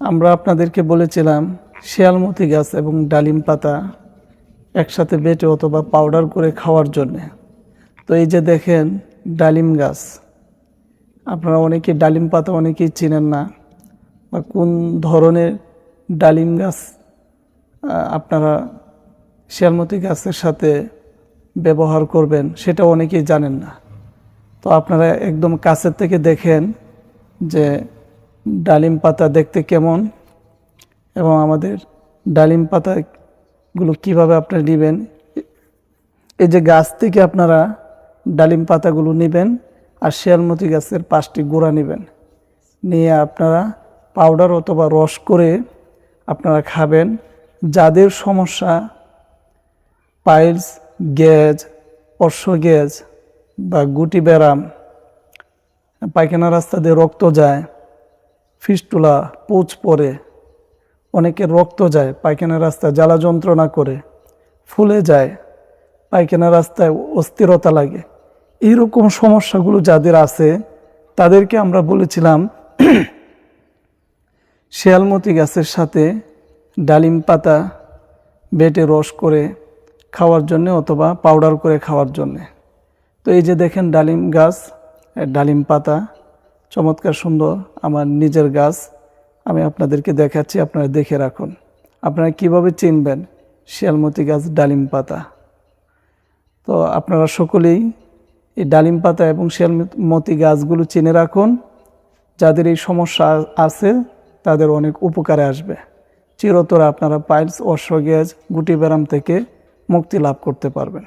আমরা আপনাদেরকে বলেছিলাম শিয়ালমতি গাছ এবং ডালিম পাতা একসাথে বেটে অথবা পাউডার করে খাওয়ার জন্যে। তো এই যে দেখেন ডালিম গাছ। আপনারা অনেকে ডালিম পাতা অনেকেই চিনেন না বা কোন ধরনের ডালিম গাছ আপনারা শিয়ালমতি গাছের সাথে ব্যবহার করবেন সেটা অনেকেই জানেন না। তো আপনারা একদম কাছের থেকে দেখেন যে ডালিম পাতা দেখতে কেমন? এবং আমাদের ডালিম পাতাগুলো কীভাবে আপনারা নেবেন? এই যে গাছ থেকে আপনারা ডালিম পাতাগুলো নেবেন আর শিয়ালমতি গাছের পাঁচটি গোড়া নেবেন। নিয়ে আপনারা পাউডার অথবা রস করে আপনারা খাবেন। যাদের সমস্যা, পাইলস, গ্যাজ অর্শ গ্যাজ বা গুটি ব্যারাম, পায়খানা রাস্তা দিয়ে রক্ত যায় ফিস্টুলা পুচ পড়ে অনেকে রক্ত যায়, পায়খানা রাস্তায় জ্বালা যন্ত্রণা করে, ফুলে যায়, পায়খানা রাস্তায় অস্থিরতা লাগে। এইরকম সমস্যাগুলো যাদের আছে, তাদেরকে আমরা বলেছিলাম, শিয়ালমতি গাছের সাথে ডালিম পাতা বেটে রস করে খাওয়ার জন্য অথবা পাউডার করে খাওয়ার জন্যে। তো এই যে দেখেন ডালিম গাছ, ডালিম পাতা চমৎকার সুন্দর আমার নিজের গাছ আমি আপনাদেরকে দেখাচ্ছি, আপনারা দেখে রাখুন। আপনারা কীভাবে চিনবেন শিয়ালমতি গাছ ডালিম পাতা? তো আপনারা সকলেই এই ডালিম পাতা এবং শিয়ালমতি গাছগুলো চিনে রাখুন। যাদের এই সমস্যা আছে, তাদের অনেক উপকারে আসবে। চিরতরে আপনারা পাইলস অর্শ গ্যাস গুটি ব্যারাম থেকে মুক্তি লাভ করতে পারবেন।